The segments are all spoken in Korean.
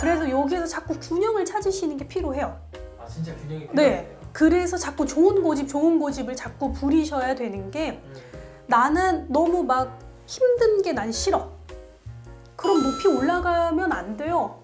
그래서 여기에서 자꾸 균형을 찾으시는 게 필요해요. 아 진짜 균형이 네. 필요해요. 그래서 자꾸 좋은 고집, 좋은 고집을 자꾸 부리셔야 되는 게 음. 나는 너무 막 힘든 게 난 싫어. 그럼 높이 올라가면 안 돼요.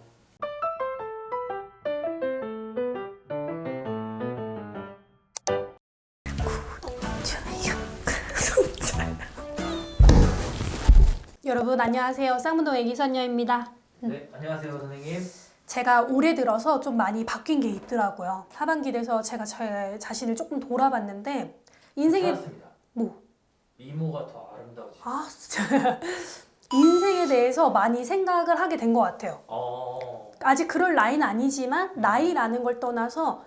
여러분 안녕하세요. 쌍문동 애기선녀입니다. 네 안녕하세요 선생님. 제가 올해 들어서 좀 많이 바뀐 게 있더라고요. 하반기 돼서 제가 제 자신을 조금 돌아봤는데 인생에 찾았습니다. 뭐 미모가 더 아름다워지. 아, 진짜. 인생에 대해서 많이 생각을 하게 된 것 같아요. 어. 아직 그럴 나이는 아니지만 나이라는 걸 떠나서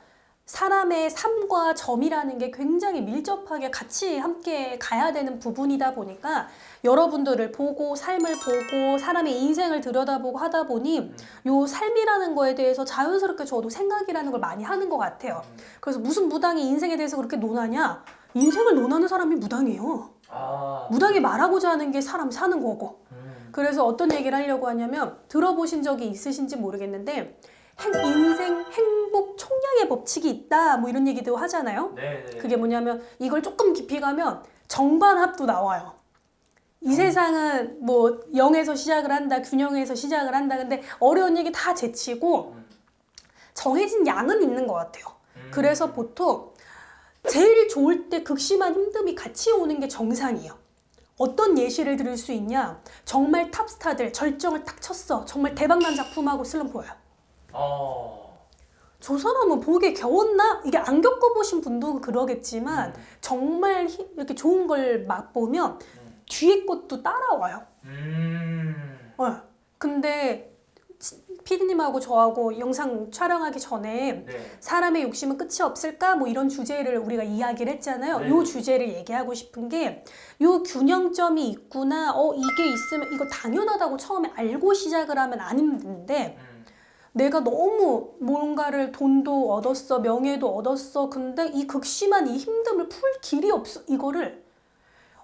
사람의 삶과 점이라는 게 굉장히 밀접하게 같이 함께 가야 되는 부분이다 보니까 여러분들을 보고 삶을 보고 사람의 인생을 들여다보고 하다 보니 음. 요 삶이라는 거에 대해서 자연스럽게 저도 생각이라는 걸 많이 하는 것 같아요. 음. 그래서 무슨 무당이 인생에 대해서 그렇게 논하냐? 인생을 논하는 사람이 무당이에요. 아. 무당이 말하고자 하는 게 사람 사는 거고. 음. 그래서 어떤 얘기를 하려고 하냐면 들어보신 적이 있으신지 모르겠는데 행, 인생 행복 총량의 법칙이 있다 뭐 이런 얘기도 하잖아요. 네 네. 그게 뭐냐면 이걸 조금 깊이 가면 정반합도 나와요. 이 세상은 뭐 0에서 시작을 한다, 균형에서 시작을 한다. 근데 어려운 얘기 다 제치고 음. 정해진 양은 있는 것 같아요. 음. 그래서 보통 제일 좋을 때 극심한 힘듦이 같이 오는 게 정상이에요. 어떤 예시를 들을 수 있냐? 정말 탑스타들 절정을 딱 쳤어. 정말 대박난 작품하고 슬럼프예요. 어. 저 사람은 보기에 겨웠나? 이게 안 겪어보신 분도 그러겠지만 음. 정말 히- 이렇게 좋은 걸 맛보면 음. 뒤에 것도 따라와요. 음. 어. 근데 피디님하고 저하고 영상 촬영하기 전에 네. 사람의 욕심은 끝이 없을까? 뭐 이런 주제를 우리가 이야기를 했잖아요. 네. 요 주제를 얘기하고 싶은 게 요 균형점이 있구나. 어, 이게 있으면 이거 당연하다고 처음에 알고 시작을 하면 안 힘든데 음. 내가 너무 뭔가를 돈도 얻었어, 명예도 얻었어. 근데 이 극심한 이 힘듦을 풀 길이 없어. 이거를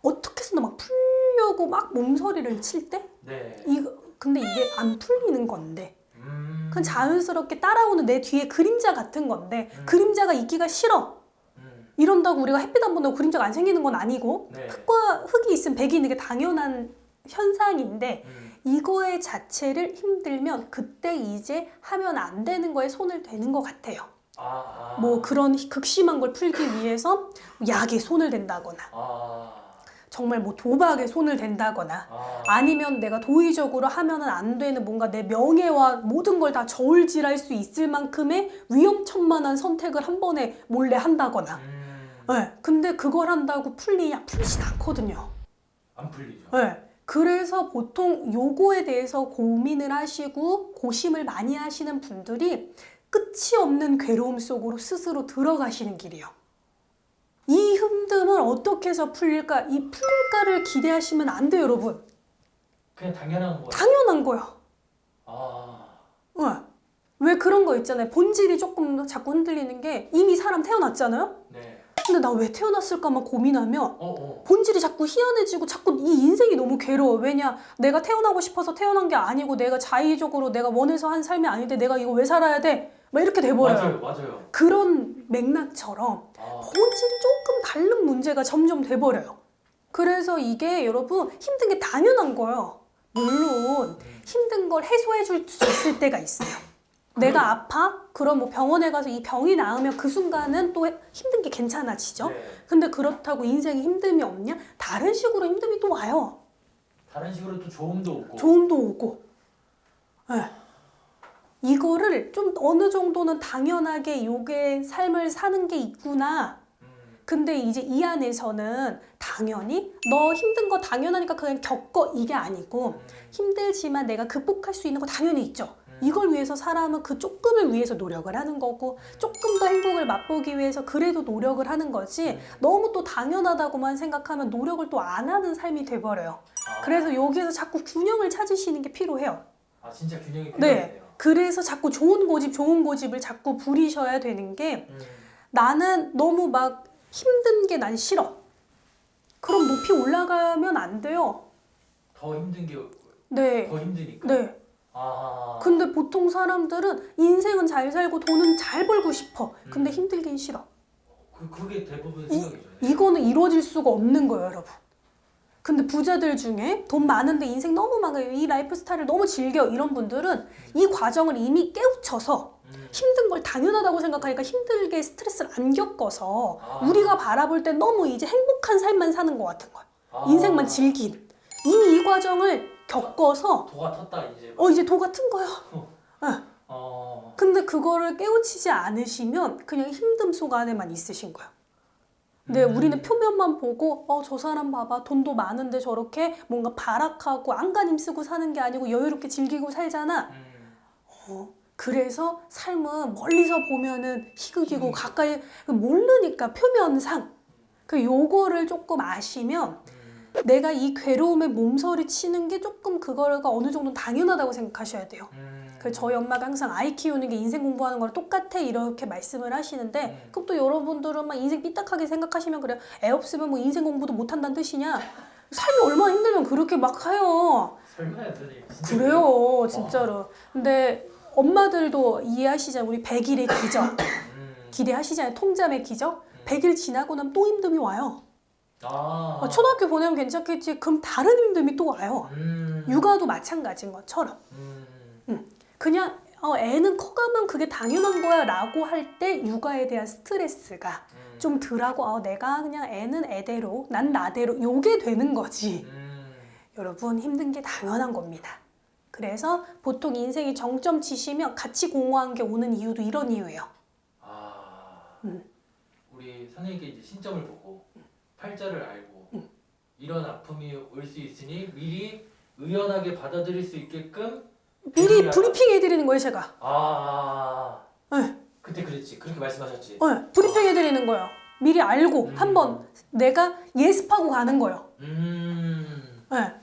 어떻게 해서 막 풀려고 막 몸서리를 칠 때? 네. 이거 근데 이게 안 풀리는 건데. 음. 그건 자연스럽게 따라오는 내 뒤에 그림자 같은 건데 음. 그림자가 있기가 싫어. 음. 이런다고 우리가 햇빛 안 본다고 그림자가 안 생기는 건 아니고 네. 흙과 흙이 있으면 백이 있는 게 당연한 현상인데 음. 이거의 자체를 힘들면 그때 이제 하면 안 되는 거에 손을 대는 것 같아요. 아. 아. 뭐 그런 극심한 걸 풀기 위해서 약에 손을 댄다거나 아. 정말 뭐 도박에 손을 댄다거나 아. 아니면 내가 도의적으로 하면은 안 되는 뭔가 내 명예와 모든 걸 다 저울질할 수 있을 만큼의 위험천만한 선택을 한 번에 몰래 한다거나. 음. 네, 근데 그걸 한다고 풀리냐? 풀리진 않거든요. 안 풀리죠. 네. 그래서 보통 요거에 대해서 고민을 하시고 고심을 많이 하시는 분들이 끝이 없는 괴로움 속으로 스스로 들어가시는 길이에요. 이 힘듦을 어떻게 해서 풀릴까? 이 풀릴까를 기대하시면 안 돼요, 여러분. 그냥 당연한 거예요. 당연한 거야. 아. 네. 왜 그런 거 있잖아요. 본질이 조금 자꾸 흔들리는 게 이미 사람 태어났잖아요? 네. 근데 나 왜 태어났을까만 고민하면 어 어. 본질이 자꾸 희한해지고 자꾸 이 인생이 너무 괴로워. 왜냐? 내가 태어나고 싶어서 태어난 게 아니고 내가 자의적으로 내가 원해서 한 삶이 아닌데 내가 이거 왜 살아야 돼? 막 이렇게 돼버려요. 맞아요. 맞아요. 그런 맥락처럼 아. 본질이 조금 다른 문제가 점점 돼버려요. 그래서 이게 여러분 힘든 게 당연한 거예요. 물론 음. 힘든 걸 해소해 줄 수 있을 때가 있어요. 내가 아파? 그럼 뭐 병원에 가서 이 병이 나으면 그 순간은 또 힘든 게 괜찮아지죠. 네. 근데 그렇다고 인생에 힘듦이 없냐? 다른 식으로 힘듦이 또 와요. 다른 식으로 또 조음도 오고. 좋음도 오고. 예. 이거를 좀 어느 정도는 당연하게 요게 삶을 사는 게 있구나. 음. 근데 이제 이 안에서는 당연히 너 힘든 거 당연하니까 그냥 겪어 이게 아니고 음. 힘들지만 내가 극복할 수 있는 거 당연히 있죠. 음. 이걸 위해서 사람은 그 조금을 위해서 노력을 하는 거고 조금 더 행복을 맛보기 위해서 그래도 노력을 하는 거지 음. 너무 또 당연하다고만 생각하면 노력을 또 안 하는 삶이 돼버려요. 아. 그래서 여기에서 자꾸 균형을 찾으시는 게 필요해요. 아 진짜 균형이 네. 필요해요. 그래서 자꾸 좋은 고집, 좋은 고집을 자꾸 부리셔야 되는 게 음. 나는 너무 막 힘든 게 난 싫어. 그럼 높이 올라가면 안 돼요. 더 힘든 게더 네. 힘드니까. 네. 아. 근데 보통 사람들은 인생은 잘 살고 돈은 잘 벌고 싶어. 근데 음. 힘들긴 싫어. 그 그게 대부분 이- 생각이죠. 이거는 이루어질 수가 없는 거예요, 여러분. 근데 부자들 중에 돈 많은데 인생 너무 많아요. 이 라이프 스타일을 너무 즐겨. 이런 분들은 이 과정을 이미 깨우쳐서 음. 힘든 걸 당연하다고 생각하니까 힘들게 스트레스를 안 겪어서 아. 우리가 바라볼 때 너무 이제 행복한 삶만 사는 것 같은 거야. 아. 인생만 즐긴. 이미 이 과정을 겪어서 도가 텄다 이제. 어 이제 도 같은 거야. 어. 근데 그거를 깨우치지 않으시면 그냥 힘듦 속 안에만 있으신 거야. 근데 음. 우리는 표면만 보고 어 저 사람 봐봐 돈도 많은데 저렇게 뭔가 발악하고 안간힘 쓰고 사는 게 아니고 여유롭게 즐기고 살잖아. 음. 어, 그래서 삶은 멀리서 보면은 희극이고 음. 가까이 모르니까 표면상 그 요거를 조금 아시면 음. 내가 이 괴로움에 몸서리 치는 게 조금 그거가 어느 정도 당연하다고 생각하셔야 돼요. 음. 그 저희 엄마가 항상 아이 키우는 게 인생 공부하는 거랑 똑같아 이렇게 말씀을 하시는데 음. 그럼 또 여러분들은 막 인생 삐딱하게 생각하시면 그래요. 애 없으면 뭐 인생 공부도 못 한다는 뜻이냐? 삶이 얼마나 힘들면 그렇게 막 해요. 그래요, 진짜로. 근데 엄마들도 이해하시잖아요. 우리 100일의 기적 음. 기대하시잖아요. 통잠의 기적. 100일 지나고 나면 또 힘듦이 와요. 아. 어, 초등학교 보내면 괜찮겠지. 그럼 다른 힘듦이 또 와요. 음. 육아도 마찬가지인 것처럼. 음. 그냥 어, 애는 커가면 그게 당연한 거야 라고 할 때 육아에 대한 스트레스가 음. 좀 덜하고 어, 내가 그냥 애는 애대로 난 나대로 요게 되는 거지 음. 여러분 힘든 게 당연한 겁니다 그래서 보통 인생이 정점 치시면 같이 공허한 게 오는 이유도 이런 이유예요 아. 음. 우리 선생님께 이제 신점을 보고 팔자를 알고 음. 이런 아픔이 올 수 있으니 미리 의연하게 받아들일 수 있게끔 미리. 브리핑 해드리는 거예요 제가 아. 네. 그때 그랬지. 그렇게 말씀하셨지. 네, 브리핑 해드리는 거예요 미리 알고 음. 한번 내가 예습하고 가는 거예요 음. 네.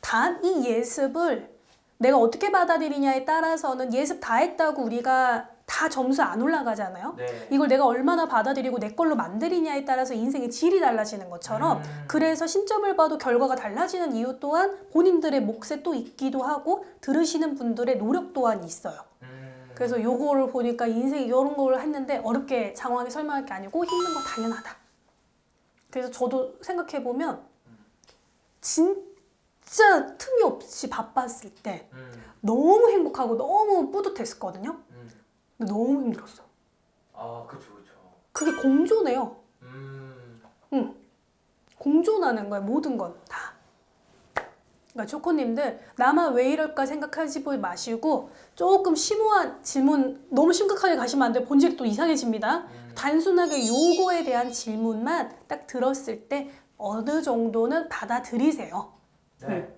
단이 예습을 내가 어떻게 받아들이냐에 따라서는 예습 다 했다고 우리가 다 점수 안 올라가잖아요. 네. 이걸 내가 얼마나 받아들이고 내 걸로 만들이냐에 따라서 인생의 질이 달라지는 것처럼 음. 그래서 신점을 봐도 결과가 달라지는 이유 또한 본인들의 몫에 또 있기도 하고 들으시는 분들의 노력 또한 있어요. 음. 그래서 요거를 보니까 인생 이런 걸 했는데 어렵게 장황하게 설명할 게 아니고 힘든 거 당연하다. 그래서 저도 생각해 보면 진짜 틈이 없이 바빴을 때 음. 너무 행복하고 너무 뿌듯했었거든요. 음. 근데 너무 힘들었어. 아, 그렇죠, 그렇죠. 그게 공존해요. 음. 공존하는 거야 모든 건 다. 그러니까 초코님들 나만 왜 이럴까 생각하지 마시고 조금 심오한 질문 너무 심각하게 가시면 안 돼요. 본질이 또 이상해집니다. 음. 단순하게 요거에 대한 질문만 딱 들었을 때 어느 정도는 받아들이세요. 네. 네. 끝!